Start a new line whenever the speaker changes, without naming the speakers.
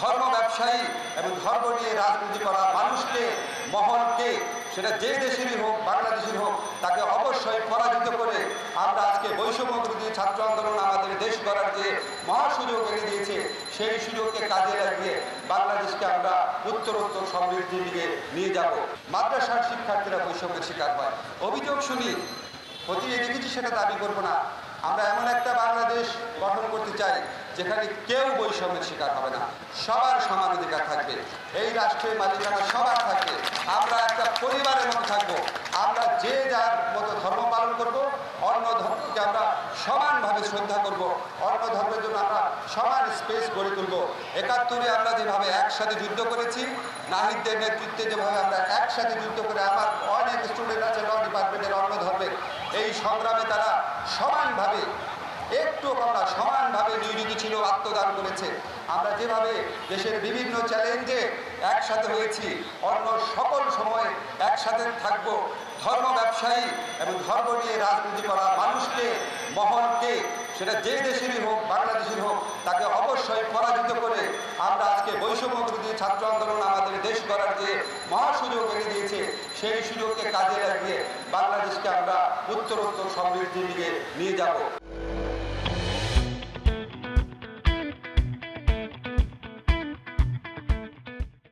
ধর্ম ব্যবসায়ী এবং ধর্ম নিয়ে রাজনীতি করা মানুষকে, মহলকে, সেটা যে দেশেরই হোক, বাংলাদেশের হোক, তাকে অবশ্যই পরাজিত করে আমরা আজকে বৈষম্য ছাত্র আন্দোলন আমাদের দেশ গড়ার যে মহাসুযোগ এনে দিয়েছে, সেই সুযোগকে কাজে লাগিয়ে বাংলাদেশকে আমরা উত্তরোত্তর সমৃদ্ধির দিকে নিয়ে যাব। মাদ্রাসার শিক্ষার্থীরা বৈষম্যের শিকার হয়। অভিযোগ শুনি অতীতে দেখেছি সেটা দাবি করব না। আমরা এমন একটা বাংলাদেশ গঠন করতে চাই যেখানে কেউ বৈষম্যের শিকার হবে না। সবার সমান অধিকার থাকবে। এই রাষ্ট্রের মালিকানা সবার থাকবে। আমরা একটা পরিবারের মতো থাকব। আমরা যে যার মতো ধর্ম পালন করব, অন্য ধর্মকে আমরা সমানভাবে শ্রদ্ধা করব, অন্য ধর্মের জন্য আমরা সমান স্পেস গড়ে তুলব। একাত্তরে আমরা যেভাবে একসাথে যুদ্ধ করেছি, নাহিদদের নেতৃত্বে যেভাবে আমরা একসাথে যুদ্ধ করে আমার অনেক স্টুডেন্ট আছে ল ডিপার্টমেন্টের অন্য ধর্মের। এই সংগ্রামে তারা সমানভাবে একটু আমরা সমানভাবে নিয়োজিত ছিল আত্মদান করেছে। আমরা যেভাবে দেশের বিভিন্ন চ্যালেঞ্জে একসাথে হয়েছি, অন্য সকল সময় একসাথে থাকব, ধর্ম ব্যবসায়ী এবং ধর্ম নিয়ে রাজনীতি করা মানুষকে, মহলকে, সেটা যে দেশেরই হোক বাংলাদেশের হোক, তাকে অবশ্যই পরাজিত করে আমরা আজকে বৈষম্য বিরোধী ছাত্র আন্দোলন আমাদের দেশ করার যে মহাসুযোগ এনে দিয়েছে, সেই সুযোগকে কাজে লাগিয়ে বাংলাদেশকে আমরা উত্তরোত্তর সমৃদ্ধির দিকে নিয়ে যাব।